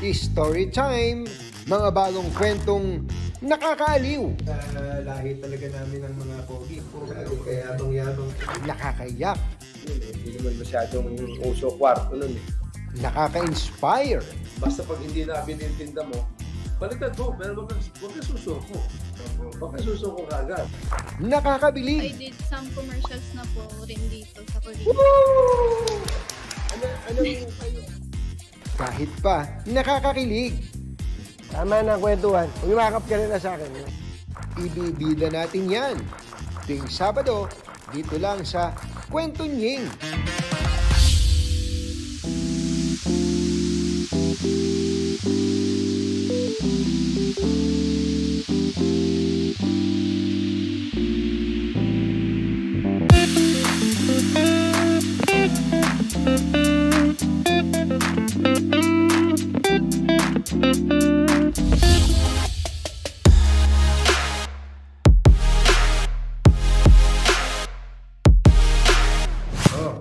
Story time! Mga bagong kwentong nakakaaliw, Sa lahi talaga namin ng mga pogi. Kaya yabang-yabang. nakakayak, Yun eh, Hindi naman masyadong uso kwarto nun eh. nakaka-inspire, Basta pag hindi na binitinda mo, baliktad mo, pero wag kang, wag kang susuko. Wag kang susuko kagad. I nakakabilib, did some commercials na po rin dito sa Korea. Ano, ano yung kayo? Kahit pa nakakakilig. Tama na ang kwentuhan. Umimakap ka na sa akin. Ibibida natin yan. Tuwing Sabado, dito lang sa Kwento Nying.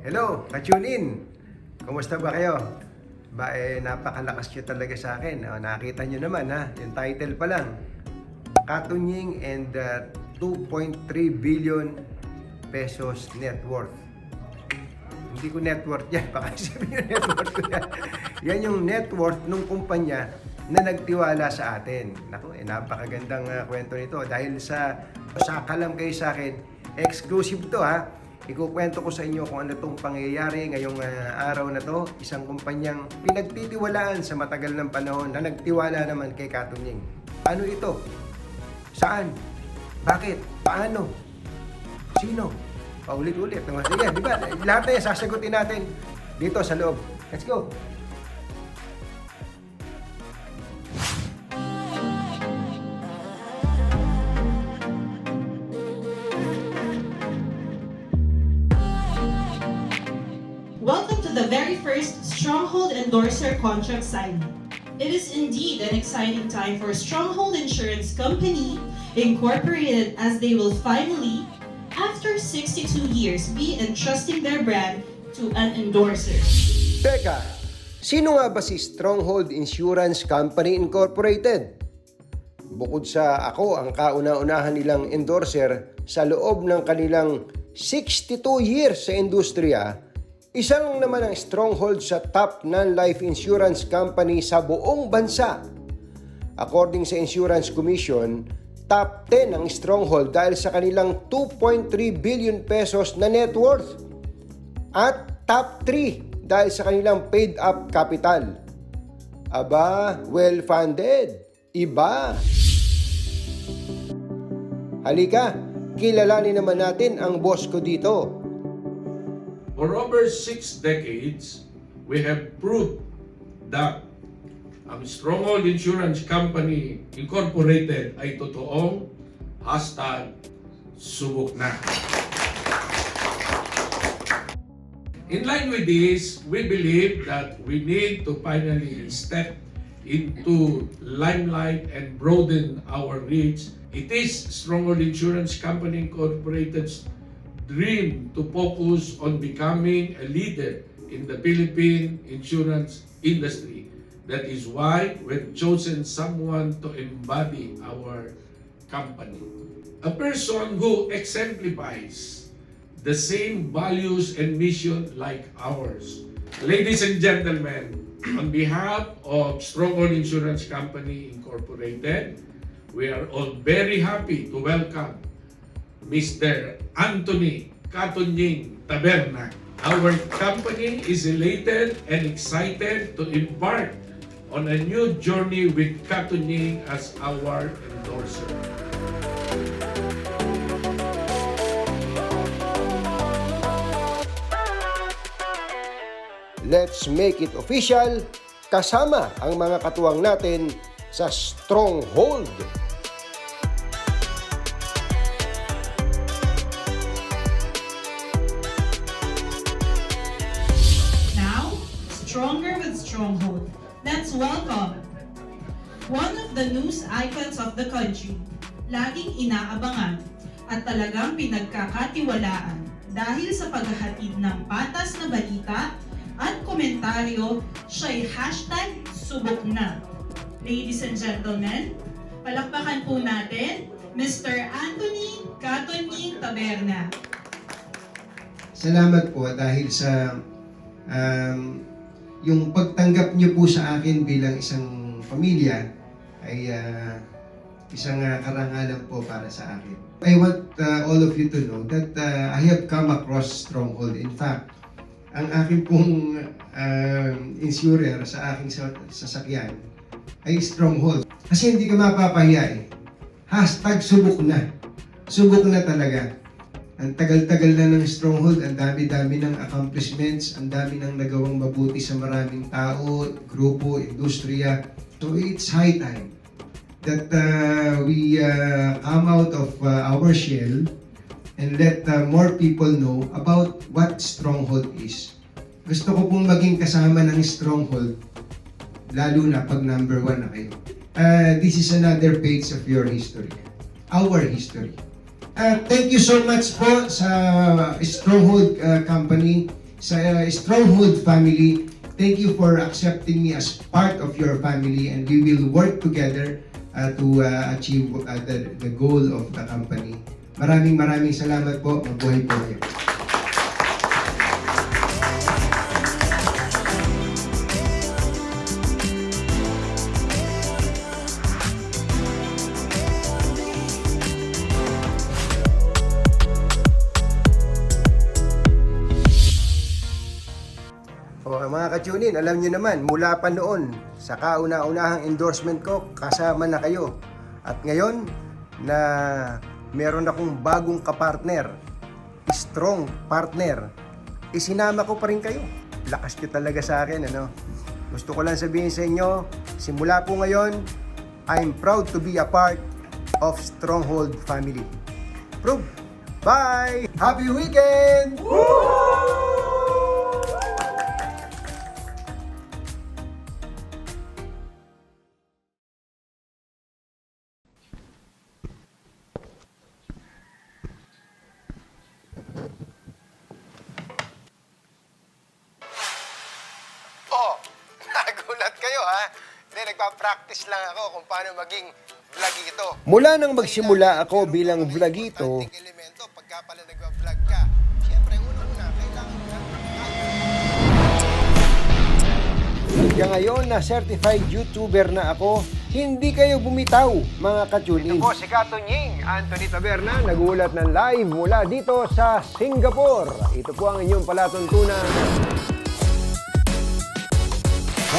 Hello, ka-tune in. Kumusta ba kayo? Ba, eh, napakalakas nyo talaga sa akin. Oh, nakita nyo naman ha, yung title pa lang. Katunying and uh, 2.3 billion pesos net worth. Hindi ko net worth yan, baka sabihin yung net worth ko yan. Yan yung net worth ng kumpanya na nagtiwala sa atin. Naku, eh, napakagandang uh, kwento nito. Dahil sa saka lang kayo sa akin, exclusive to ha. Ikukwento ko sa inyo kung ano itong pangyayari ngayong ah, araw na to. Isang kumpanyang pinagtitiwalaan sa matagal ng panahon na nagtiwala naman kay Katunying. Ano ito? Saan? Bakit? Paano? Sino? Paulit-ulit. Sige, di ba? Lahat na sasagutin natin dito sa loob. Let's go! The very first Stronghold Endorser contract signing. It is indeed an exciting time for Stronghold Insurance Company Incorporated as they will finally, after 62 years, be entrusting their brand to an endorser. Teka, sino nga ba si Stronghold Insurance Company Incorporated? Bukod sa ako ang kauna-unahan nilang endorser sa loob ng kanilang 62 years sa industriya, isa lang naman ang stronghold sa top non-life insurance company sa buong bansa. According sa Insurance Commission, top 10 ang stronghold dahil sa kanilang 2.3 billion pesos na net worth at top 3 dahil sa kanilang paid up capital. Aba, well-funded. Iba. Halika, kilalanin naman natin ang boss ko dito. For over six decades, we have proved that ang Stronghold Insurance Company Incorporated ay totoong hashtag subok na. In line with this, we believe that we need to finally step into limelight and broaden our reach. It is Stronghold Insurance Company Incorporated's dream to focus on becoming a leader in the Philippine insurance industry. That is why we've chosen someone to embody our company. A person who exemplifies the same values and mission like ours. Ladies and gentlemen, on behalf of Stronghold Insurance Company Incorporated, we are all very happy to welcome Mr. Anthony Katunying Taberna. Our company is elated and excited to embark on a new journey with Katunying as our endorser. Let's make it official kasama ang mga katuwang natin sa Stronghold. One of the news icons of the country, laging inaabangan, at talagang pinagkakatiwalaan dahil sa paghahatid ng patas na balita at komentaryo, siya'y hashtag subok na. Ladies and gentlemen, palakpakan po natin Mr. Anthony Katonying Taberna. Salamat po dahil sa um, yung pagtanggap niyo po sa akin bilang isang pamilya ay ah, isang ah, karangalan po para sa akin. I want ah, all of you to know that ah, I have come across Stronghold. In fact, ang aking pong um, insurer sa aking sa- sasakyan ay Stronghold. Kasi hindi ka mapapahiya eh. Hashtag subok na. Subok na talaga. Ang tagal-tagal na ng stronghold, ang dami-dami ng accomplishments, ang dami ng nagawang mabuti sa maraming tao, grupo, industriya. So it's high time that uh, we uh, come out of uh, our shell and let uh, more people know about what stronghold is. Gusto ko pong maging kasama ng stronghold, lalo na pag number one na kayo. Uh, this is another page of your history, our history. Uh, thank you so much po sa Stronghold uh, Company, sa uh, Stronghold family. Thank you for accepting me as part of your family and we will work together uh, to uh, achieve uh, the, the goal of the company. Maraming maraming salamat po. Mabuhay po kayo. Mga alam nyo naman, mula pa noon, sa kauna-unahang endorsement ko, kasama na kayo. At ngayon, na meron akong bagong kapartner, strong partner, isinama ko pa rin kayo. Lakas nyo talaga sa akin, ano? Gusto ko lang sabihin sa inyo, simula po ngayon, I'm proud to be a part of Stronghold family. Prove! Bye! Happy weekend! Oh, kayo ha? Hindi, nagpa-practice lang ako kung paano maging vlogito. Mula nang magsimula ako bilang vlogito, elemento pagka pala nagwa-vlog ka. Siyempre, unang-una, kailangan mo ngayon na certified YouTuber na ako, hindi kayo bumitaw mga ka-tune-in. Ako si Kato Nying, Anthony Taberna. Nagulat ng live mula dito sa Singapore. Ito po ang inyong palatuntunan.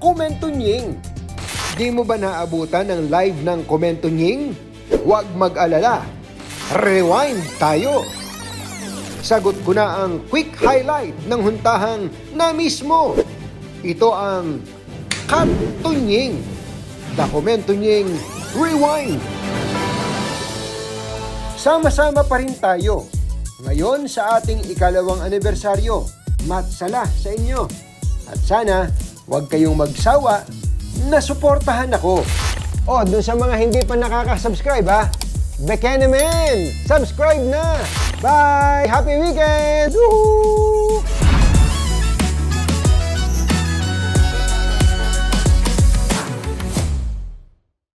Komentunying. Di mo ba naabutan ng live ng Komentunying? Huwag mag-alala. Rewind tayo. Sagot ko na ang quick highlight ng huntahang na mismo. Ito ang Kantunying. Dokumentunying Rewind. Sama-sama pa rin tayo. Ngayon sa ating ikalawang anibersaryo. Matsala sa inyo. At sana, huwag kayong magsawa na suportahan ako. O, dun sa mga hindi pa nakaka-subscribe ha, Bekenemen! Subscribe na! Bye! Happy weekend! Woohoo!